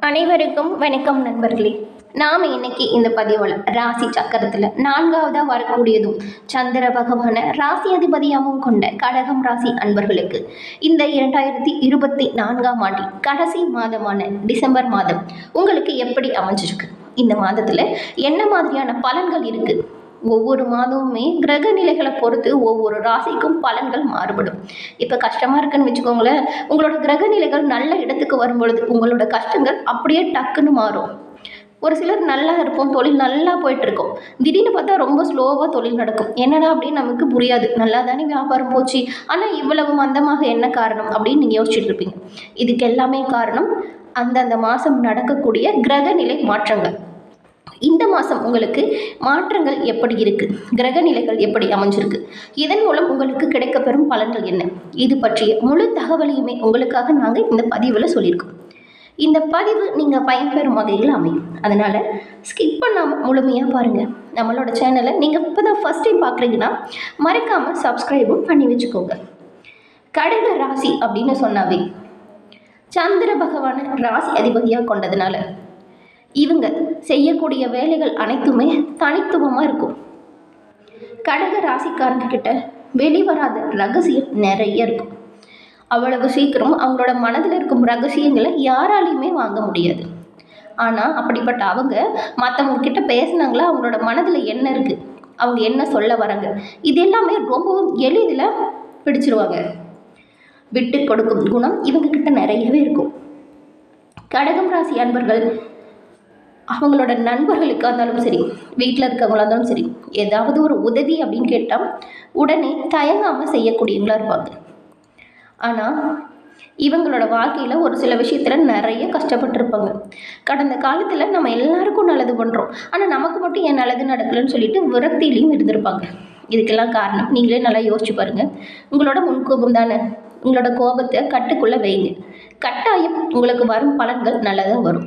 அனைவருக்கும் வணக்கம் நண்பர்களே. நாம் இன்னைக்கு இந்த பதிவில் ராசி சக்கரத்தில் நான்காவதாக வரக்கூடியதும் சந்திர பகவான ராசி அதிபதியாகவும் கொண்ட கடகம் ராசி அன்பர்களுக்கு இந்த இரண்டாயிரத்தி இருபத்தி நான்காம் ஆண்டின் கடைசி மாதமான டிசம்பர் மாதம் உங்களுக்கு எப்படி அமைஞ்சிருக்கு? இந்த மாதத்தில் என்ன மாதிரியான பலன்கள் இருக்குது ஒவ்வொரு மாதமுமே கிரக நிலைகளை பொறுத்து ஒவ்வொரு ராசிக்கும் பலன்கள் மாறுபடும். இப்போ கஷ்டமாக இருக்குன்னு வச்சுக்கோங்களேன். உங்களோட கிரக நிலைகள் நல்ல இடத்துக்கு வரும் பொழுது உங்களோட கஷ்டங்கள் அப்படியே டக்குன்னு மாறும். ஒரு சிலர் நல்லா இருப்போம் தொழில் நல்லா போயிட்டு இருக்கும் திடீர்னு பார்த்தா ரொம்ப ஸ்லோவாக தொழில் நடக்கும். என்னடா அப்படின்னு நமக்கு புரியாது. நல்லா தானே வியாபாரம் போச்சு. ஆனால் இவ்வளவு மந்தமாக என்ன காரணம் அப்படின்னு நீங்கள் யோசிச்சுட்டு இருப்பீங்க. இதுக்கு எல்லாமே காரணம் அந்தந்த மாதம் நடக்கக்கூடிய கிரகநிலை மாற்றங்கள். இந்த மாதம் உங்களுக்கு மாற்றங்கள் எப்படி இருக்குது கிரக நிலைகள் எப்படி அமைஞ்சிருக்கு? இதன் மூலம் உங்களுக்கு கிடைக்கப்பெறும் பலன்கள் என்ன? இது பற்றிய முழு தகவலையுமே உங்களுக்காக நாங்கள் இந்த பதிவில் சொல்லியிருக்கோம். இந்த பதிவு நீங்கள் பயன்பெறும் வகையில் அமையும். அதனால் ஸ்கிப் பண்ணாமல் முழுமையாக பாருங்கள் நம்மளோட சேனலை நீங்கள் இப்போ தான் ஃபஸ்ட் டைம் பார்க்குறீங்கன்னா மறக்காமல் சப்ஸ்கிரைபும் பண்ணி வச்சுக்கோங்க. கடக ராசி அப்படின்னு சொன்னாவே சந்திர பகவானை ராசி அதிபதியாக கொண்டதுனால இவங்க செய்யக்கூடிய வேலைகள் அனைத்துமே தனித்துவமாக இருக்கும். கடக ராசிக்காரங்கக்கிட்ட வெளிவராத ரகசியம் நிறைய இருக்கும். அவ்வளவு சீக்கிரம் அவங்களோட மனதில் இருக்கும் ரகசியங்களை யாராலையுமே வாங்க முடியாது. ஆனால் அப்படிப்பட்ட அவங்க மற்றவங்க கிட்ட பேசுனாங்களா அவங்களோட மனதில் என்ன இருக்குது அவங்க என்ன சொல்ல வராங்க இது எல்லாமே ரொம்பவும் எளிதில் பிடிச்சிருவாங்க. விட்டு கொடுக்கும் குணம் இவங்கக்கிட்ட நிறையவே இருக்கும். கடகம் ராசி அன்பர்கள் அவங்களோட நண்பர்களுக்காக இருந்தாலும் சரி வீட்டில் இருக்கவங்களா இருந்தாலும் சரி ஏதாவது ஒரு உதவி அப்படின்னு கேட்டால் உடனே தயங்காமல் செய்யக்கூடியவங்களா இருப்பாங்க. ஆனால் இவங்களோட வாழ்க்கையில் ஒரு சில விஷயத்தில் நிறைய கஷ்டப்பட்டிருப்பாங்க. கடந்த காலத்தில் நம்ம எல்லாருக்கும் நல்லது பண்ணுறோம் ஆனால் நமக்கு மட்டும் ஏன் நல்லது நடக்கலைன்னு சொல்லிட்டு விரக்தியிலையும் இருந்திருப்பாங்க. இதுக்கெல்லாம் காரணம். நீங்களே நல்லா யோசிச்சு பாருங்கள் உங்களோட முன்கோபம் தானே? உங்களோட கோபத்தை கட்டுக்குள்ளே வைங்க கட்டாயம் உங்களுக்கு வரும் பலன்கள் நல்லதாக வரும்.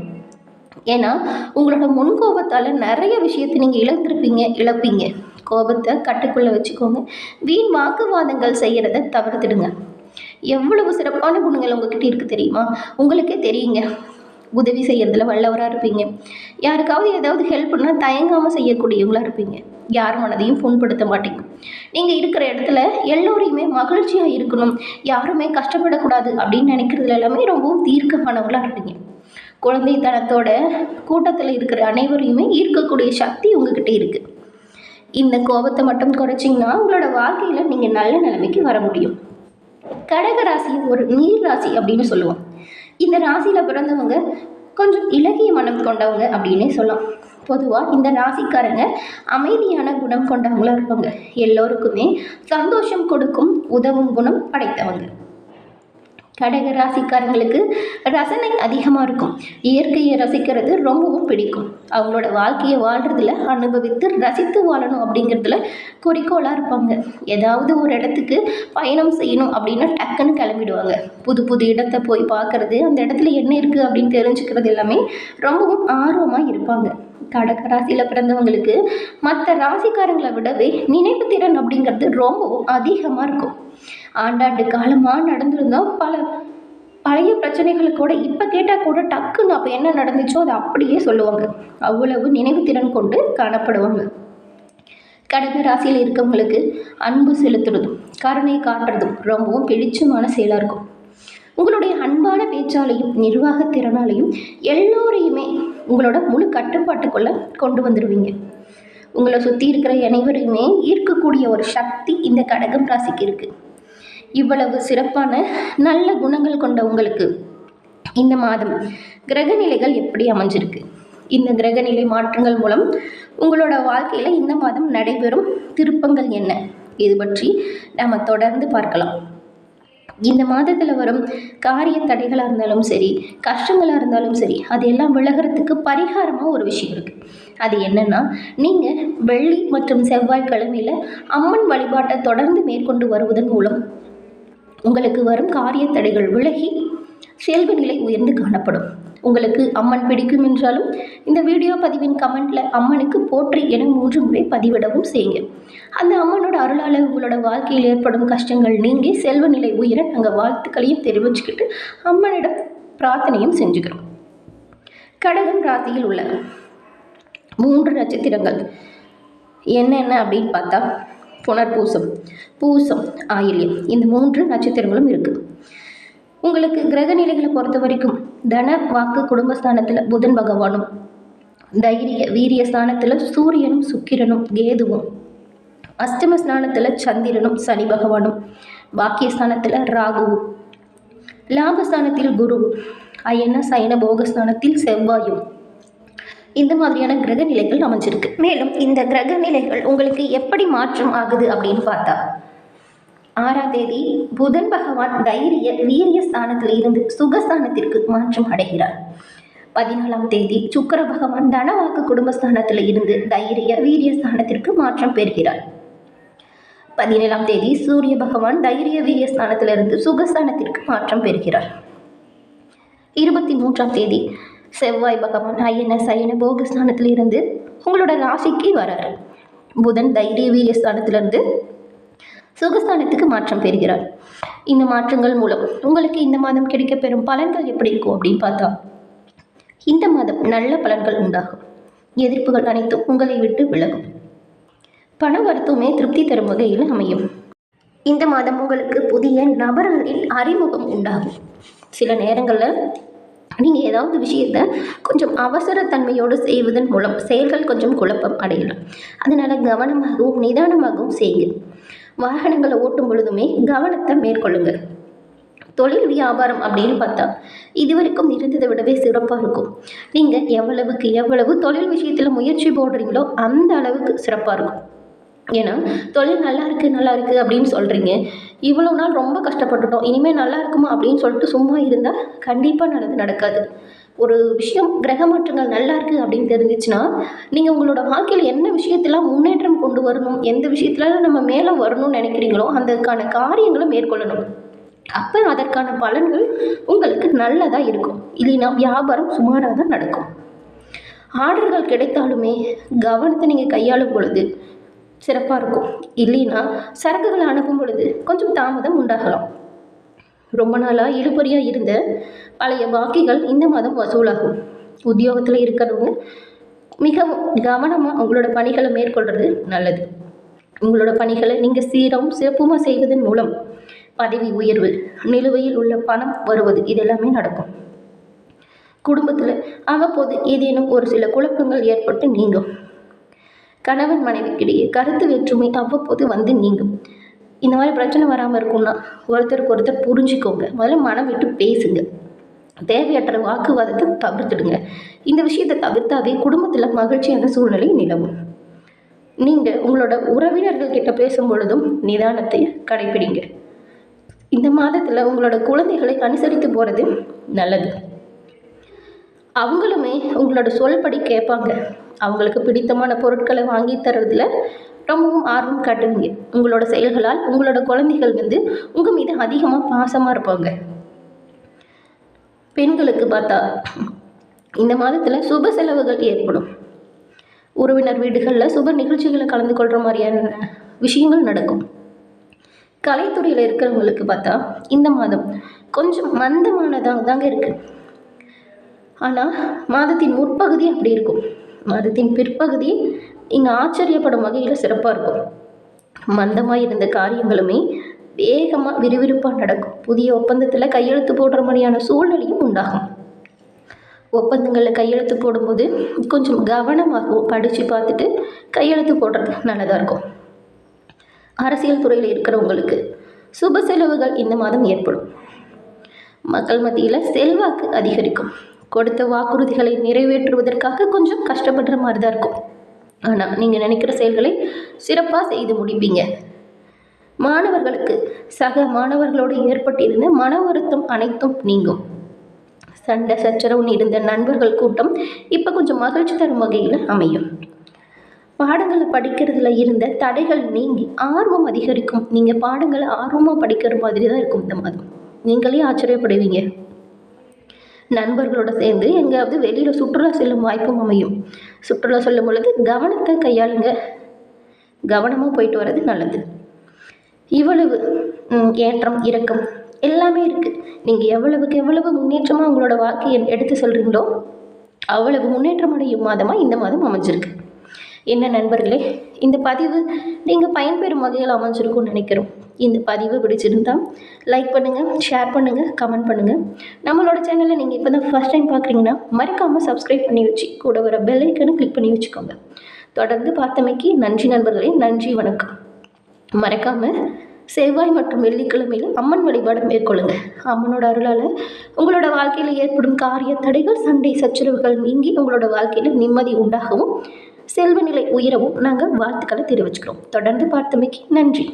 ஏன்னா உங்களோட முன்கோபத்தால் நிறைய விஷயத்தை நீங்கள் இழந்திருப்பீங்க இழப்பீங்க. கோபத்தை கட்டுக்குள்ளே வச்சுக்கோங்க. வீண் வாக்குவாதங்கள் செய்கிறத தவிர்த்துடுங்க. எவ்வளவு சிறப்பான குணங்கள் உங்ககிட்ட இருக்குது தெரியுமா? உங்களுக்கே தெரியுங்க. உதவி செய்கிறதுல வல்லவராக இருப்பீங்க. யாருக்காவது ஏதாவது ஹெல்ப்னா தயங்காமல் செய்யக்கூடியவங்களா இருப்பீங்க. யார் மனதையும் புண்படுத்த மாட்டீங்க. நீங்கள் இருக்கிற இடத்துல எல்லோரையுமே மகிழ்ச்சியாக இருக்கணும். யாருமே கஷ்டப்படக்கூடாது அப்படின்னு நினைக்கிறதுல எல்லாமே ரொம்பவும் தீர்க்கமானவங்களாக இருப்பீங்க. குழந்தைத்தனத்தோட கூட்டத்தில் இருக்கிற அனைவரையுமே ஈர்க்கக்கூடிய சக்தி உங்ககிட்ட இருக்குது இந்த கோபத்தை மட்டும் குறைச்சிங்கன்னா உங்களோட வாழ்க்கையில் நீங்கள் நல்ல நிலைமைக்கு வர முடியும். கடக ராசி ஒரு நீர் ராசி அப்படின்னு சொல்லுவோம். இந்த ராசியில் பிறந்தவங்க கொஞ்சம் இலகிய மனம் கொண்டவங்க அப்படின்னே சொல்லலாம். பொதுவாக இந்த ராசிக்காரங்க அமைதியான குணம் கொண்டவங்களா இருப்பாங்க. எல்லோருக்குமே சந்தோஷம் கொடுக்கும் உதவும் குணம் படைத்தவங்க. கடக ராசிக்காரங்களுக்கு ரசனை அதிகமாக இருக்கும். இயற்கையை ரசிக்கிறது ரொம்பவும் பிடிக்கும். அவங்களோட வாழ்க்கையை வாழ்கிறதுல அனுபவித்து ரசித்து வாழணும் அப்படிங்கிறதுல குறிக்கோளாக இருப்பாங்க. ஏதாவது ஒரு இடத்துக்கு பயணம் செய்யணும் அப்படின்னா டக்குன்னு கிளம்பிடுவாங்க. புது புது இடத்த போய் பார்க்குறது அந்த இடத்துல என்ன இருக்குது அப்படின்னு தெரிஞ்சுக்கிறது எல்லாமே ரொம்பவும் ஆர்வமாக இருப்பாங்க. கடக ராசியில் பிறந்தவங்களுக்கு மற்ற ராசிக்காரங்களை விடவே நினைவு திறன் அப்படிங்கிறது ரொம்பவும் அதிகமாக இருக்கும். ஆண்டாண்டு காலமாக நடந்திருந்தோம் பல பழைய பிரச்சனைகளை கூட இப்போ கேட்டால் கூட டக்குன்னு அப்போ என்ன நடந்துச்சோ அதை அப்படியே சொல்லுவாங்க. அவ்வளவு நினைவுத்திறன் கொண்டு காணப்படுவாங்க. கடக ராசியில் இருக்கவங்களுக்கு அன்பு செலுத்துறதும் கருணை காட்டுறதும் ரொம்பவும் பிடிச்சமான செயலாக இருக்கும். உங்களுடைய அன்பான பேச்சாலையும் நிர்வாக திறனாலையும் எல்லோரையுமே உங்களோட முழு கட்டுப்பாட்டுக்குள்ளே கொண்டு வந்துடுவீங்க. உங்களை சுற்றி இருக்கிற அனைவரையுமே ஈர்க்கக்கூடிய ஒரு சக்தி இந்த கடகம் ராசிக்கு இருக்குது இவ்வளவு சிறப்பான நல்ல குணங்கள் கொண்ட உங்களுக்கு இந்த மாதம் கிரகநிலைகள் எப்படி அமைஞ்சிருக்கு? இந்த கிரகநிலை மாற்றங்கள் மூலம் உங்களோட வாழ்க்கையில் இந்த மாதம் நடைபெறும் திருப்பங்கள் என்ன? இது பற்றி நாம் தொடர்ந்து பார்க்கலாம். இந்த மாதத்தில் வரும் காரிய தடைகளாக இருந்தாலும் சரி கஷ்டங்களாக இருந்தாலும் சரி அது எல்லாம் விலகிறதுக்கு பரிகாரமாக ஒரு விஷயம் இருக்குது அது என்னென்னா நீங்கள் வெள்ளி மற்றும் செவ்வாய்க்கிழமையில் அம்மன் வழிபாட்டை தொடர்ந்து மேற்கொண்டு வருவதன் மூலம் உங்களுக்கு வரும் காரிய தடைகள் விலகி செல்வ நிலை உயர்ந்து காணப்படும். உங்களுக்கு அம்மன் பிடிக்கும் என்றாலும் இந்த வீடியோ பதிவின் கமெண்ட்ல அம்மனுக்கு போற்றி என மூன்று முறை பதிவிடவும் செய்யுங்க. அந்த அம்மனோட அருளால் உங்களோட வாழ்க்கையில் ஏற்படும் கஷ்டங்கள் நீங்கி செல்வ நிலை உயர நாங்கள் வாழ்த்துக்களையும் தெரிவிச்சுக்கிட்டு அம்மனிடம் பிரார்த்தனையும் செஞ்சுக்கிறோம். கடகம் ராசியில் உள்ள மூன்று நட்சத்திரங்கள். என்னென்ன அப்படின்னு பார்த்தா புனர்பூசம் பூசம் ஆயில்யம். இந்த மூன்று நட்சத்திரங்களும் இருக்குது உங்களுக்கு கிரக நிலைகளை பொறுத்த வரைக்கும் தன வாக்கு குடும்பஸ்தானத்தில் புதன் பகவானும் தைரிய வீரிய ஸ்தானத்தில் சூரியனும் சுக்கிரனும் கேதுவும் அஷ்டம ஸ்தானத்தில் சந்திரனும் சனி பகவானும் பாக்கியஸ்தானத்தில் ராகுவும் லாபஸ்தானத்தில் குருவும் அயன சயன போகஸ்தானத்தில் செவ்வாயும். இந்த மாதிரியான கிரக நிலைகள் அமைஞ்சிருக்கு. மேலும் இந்த கிரக நிலைகள் உங்களுக்கு எப்படி மாற்றம் ஆகுது அப்படின்னு பார்த்தா ஆறாம் தேதி புதன் பகவான் தைரிய வீரிய ஸ்தானத்தில் இருந்து சுகஸ்தானத்திற்கு மாற்றம் அடைகிறார். பதினாலாம் தேதி சுக்கர பகவான் தனவாக்கு குடும்பஸ்தானத்தில் இருந்து தைரிய வீரிய ஸ்தானத்திற்கு மாற்றம் பெறுகிறார். பதினேழாம் தேதி சூரிய பகவான் தைரிய வீரிய ஸ்தானத்திலிருந்து சுகஸ்தானத்திற்கு மாற்றம் பெறுகிறார். இருபத்தி மூன்றாம் தேதி செவ்வாய் பகவான் அயன சயன போகஸ்தானத்தில் இருந்து உங்களோட ராசிக்கு வராரு. புதன் தைரிய வீரிய ஸ்தானத்திலிருந்து சுகஸ்தானத்துக்கு மாற்றம் பெறுகிறார். இந்த மாற்றங்கள் மூலம் உங்களுக்கு இந்த மாதம் கிடைக்கப்பெறும் பலன்கள் எப்படி இருக்கும் அப்படின்னு பார்த்தா இந்த மாதம் நல்ல பலன்கள் உண்டாகும். எதிர்ப்புகள் அனைத்தும் உங்களை விட்டு விலகும். பண வருத்தமே திருப்தி தரும் வகையில் அமையும். இந்த மாதம் உங்களுக்கு புதிய நபர்களின் அறிமுகம் உண்டாகும். சில நேரங்களில் நீங்கள் ஏதாவது விஷயத்தை கொஞ்சம் அவசரத்தன்மையோடு செய்வதன் மூலம் செயல்கள் கொஞ்சம் குழப்பம் அடையலாம். அதனால் கவனமாகவும் நிதானமாகவும் செய்யுங்க வாகனங்களை ஓட்டும் பொழுதுமே கவனத்தை மேற்கொள்ளுங்கள் தொழில் வியாபாரம் அப்படின்னு பார்த்தா இது வரைக்கும் இருந்ததை விடவே சிறப்பாக இருக்கும். நீங்கள் எவ்வளவுக்கு எவ்வளவு தொழில் விஷயத்தில் முயற்சி போடுறீங்களோ அந்த அளவுக்கு சிறப்பாக இருக்கும். ஏன்னா தொழில் நல்லா இருக்குது நல்லா இருக்குது அப்படின்னு சொல்கிறீங்க இவ்வளோ நாள் ரொம்ப கஷ்டப்பட்டுட்டோம் இனிமேல் நல்லா இருக்குமா அப்படின்னு சொல்லிட்டு சும்மா இருந்தால் கண்டிப்பாக நல்லது நடக்காது. ஒரு விஷயம் கிரக மாற்றங்கள் நல்லா இருக்குது அப்படின்னு தெரிஞ்சிச்சுன்னா நீங்கள் உங்களோட வாழ்க்கையில் என்ன விஷயத்தெல்லாம் முன்னேற்றம் கொண்டு வரணும் எந்த விஷயத்துலலாம் நம்ம மேலே வரணும்னு நினைக்கிறீங்களோ அதற்கான காரியங்களை மேற்கொள்ளணும். அப்போ அதற்கான பலன்கள் உங்களுக்கு நல்லதாக இருக்கும். இல்லைன்னா வியாபாரம் சுமாராக தான் நடக்கும். ஆர்டர்கள் கிடைத்தாலுமே கவனத்தை நீங்கள் கையாளும் பொழுது சிறப்பாக இருக்கும். இல்லைன்னா சரக்குகளை அனுப்பும் பொழுது கொஞ்சம் தாமதம் உண்டாகலாம். ரொம்ப நாளாக இழுபறியாக இருந்த பழைய பாக்கிகள் இந்த மாதம் வசூலாகும். உத்தியோகத்தில் இருக்கிறவங்க மிகவும் கவனமாக உங்களோட பணிகளை மேற்கொள்கிறது நல்லது. உங்களோட பணிகளை நீங்கள் சீரம் சிறப்புமாக செய்வதன் மூலம் பதவி உயர்வு நிலுவையில் உள்ள பணம் வருவது இதெல்லாமே நடக்கும். குடும்பத்தில் அவ்வப்போது ஏதேனும் ஒரு சில குழப்பங்கள் ஏற்பட்டு நீங்கும். கணவன் மனைவிக்கிடையே கருத்து வேற்றுமை அவ்வப்போது வந்து நீங்கும். இந்த மாதிரி பிரச்சனை வராமல் இருக்கும்னா ஒருத்தருக்கு ஒருத்தர் புரிஞ்சுக்கோங்க. முதல்ல மனம் விட்டு பேசுங்க. தேவையற்ற வாக்குவாதத்தை தவிர்த்துடுங்க. இந்த விஷயத்தை தவிர்த்தாவே குடும்பத்தில் மகிழ்ச்சியான சூழ்நிலை நிலவும். நீங்கள் உங்களோட உறவினர்கள் கிட்ட பேசும் பொழுதும் நிதானத்தை கடைபிடிங்க இந்த மாதத்தில் உங்களோட குழந்தைகளை அனுசரித்து போகிறது நல்லது. அவங்களுமே உங்களோட சொல்படி கேட்பாங்க. அவங்களுக்கு பிடித்தமான பொருட்களை வாங்கி தர்றதுல ரொம்பவும் ஆர்வம் காட்டுவீங்க உங்களோட செயல்களால் உங்களோட குழந்தைகள் வந்து உங்கள் மீது அதிகமாக பாசமாக இருப்பாங்க. பெண்களுக்கு பார்த்தா இந்த மாதத்தில் சுப செலவுகள் ஏற்படும். உறவினர் வீடுகளில் சுப நிகழ்ச்சிகளை கலந்து கொள்கிற மாதிரியான விஷயங்கள் நடக்கும். கலைத்துறையில் இருக்கிறவங்களுக்கு பார்த்தா இந்த மாதம் கொஞ்சம் மந்தமானதாக தாங்க இருக்குது ஆனால் மாதத்தின் முற்பகுதி அப்படி இருக்கும். மதத்தின் பிற்பகுதி இங்கே ஆச்சரியப்படும் வகையில் சிறப்பாக இருக்கும். மந்தமாக இருந்த காரியங்களுமே வேகமாக விறுவிறுப்பாக நடக்கும். புதிய ஒப்பந்தத்தில் கையெழுத்து போடுற மாதிரியான சூழ்நிலையும் உண்டாகும். ஒப்பந்தங்களில் கையெழுத்து போடும்போது கொஞ்சம் கவனமாகவும் படித்து பார்த்துட்டு கையெழுத்து போடுறது நல்லதாக இருக்கும். அரசியல் துறையில் இருக்கிறவங்களுக்கு சுப செலவுகள் இந்த மாதம் ஏற்படும். மக்கள் மத்தியில் செல்வாக்கு அதிகரிக்கும். கொடுத்த வாக்குறுதிகளை நிறைவேற்றுவதற்காக கொஞ்சம் கஷ்டப்படுற மாதிரி தான் இருக்கும். ஆனால் நீங்கள் நினைக்கிற செயல்களை சிறப்பாக செய்து முடிப்பீங்க. மாணவர்களுக்கு சக மாணவர்களோடு ஏற்பட்டிருந்த மன வருத்தம் அனைத்தும் நீங்கும். சண்டை சச்சரவுன்னு இருந்த நண்பர்கள் கூட்டம் இப்போ கொஞ்சம் மகிழ்ச்சி தரும் வகையில் அமையும். பாடங்களை படிக்கிறதுல இருந்த தடைகள் நீங்கி ஆர்வம் அதிகரிக்கும். நீங்கள் பாடங்களை ஆர்வமாக படிக்கிற மாதிரி தான் இருக்கும் இந்த மாதம். நீங்களே ஆச்சரியப்படுவீங்க. நண்பர்களோட சேர்ந்து எங்கேயாவது வெளியில் சுற்றுலா செல்லும் வாய்ப்பும் அமையும். சுற்றுலா செல்லும் பொழுது கவனத்தை கையாளுங்க. கவனமாக போயிட்டு வர்றது நல்லது. இவ்வளவு ஏற்றம் இறக்கம் எல்லாமே இருக்குது நீங்கள் எவ்வளவுக்கு எவ்வளவு முன்னேற்றமாக உங்களோட வாக்கு எடுத்து சொல்கிறீங்களோ அவ்வளவு முன்னேற்றம் அடையும் மாதமாக இந்த மாதம் அமைஞ்சிருக்கு. என்ன நண்பர்களே இந்த பதிவு நீங்கள் பயன்பெறும் வகையில் அமைஞ்சிருக்கும்னு நினைக்கிறோம். இந்த பதிவு பிடிச்சிருந்தா லைக் பண்ணுங்கள் ஷேர் பண்ணுங்கள் கமெண்ட் பண்ணுங்கள் நம்மளோட சேனலை நீங்கள் இப்போ தான் ஃபஸ்ட் டைம் பார்க்குறீங்கன்னா மறக்காமல் சப்ஸ்கிரைப் பண்ணி வச்சு கூட வர பெல் ஐக்கனை கிளிக் பண்ணி வச்சுக்கோங்க. தொடர்ந்து பார்த்தமைக்கு நன்றி நண்பர்களே நன்றி வணக்கம். மறக்காமல் செவ்வாய் மற்றும் வெள்ளிக்கிழமையில் அம்மன் வழிபாடு மேற்கொள்ளுங்க. அம்மனோட அருளால் உங்களோட வாழ்க்கையில் ஏற்படும் காரிய தடைகள் சண்டை சச்சரவுகள் நீங்கி உங்களோட வாழ்க்கையில் நிம்மதி உண்டாகவும் செல்வ நிலை உயரவும் நாங்கள் வாழ்த்துக்களை தெரிவிச்சுக்கிறோம். தொடர்ந்து பார்த்தமைக்கு நன்றி.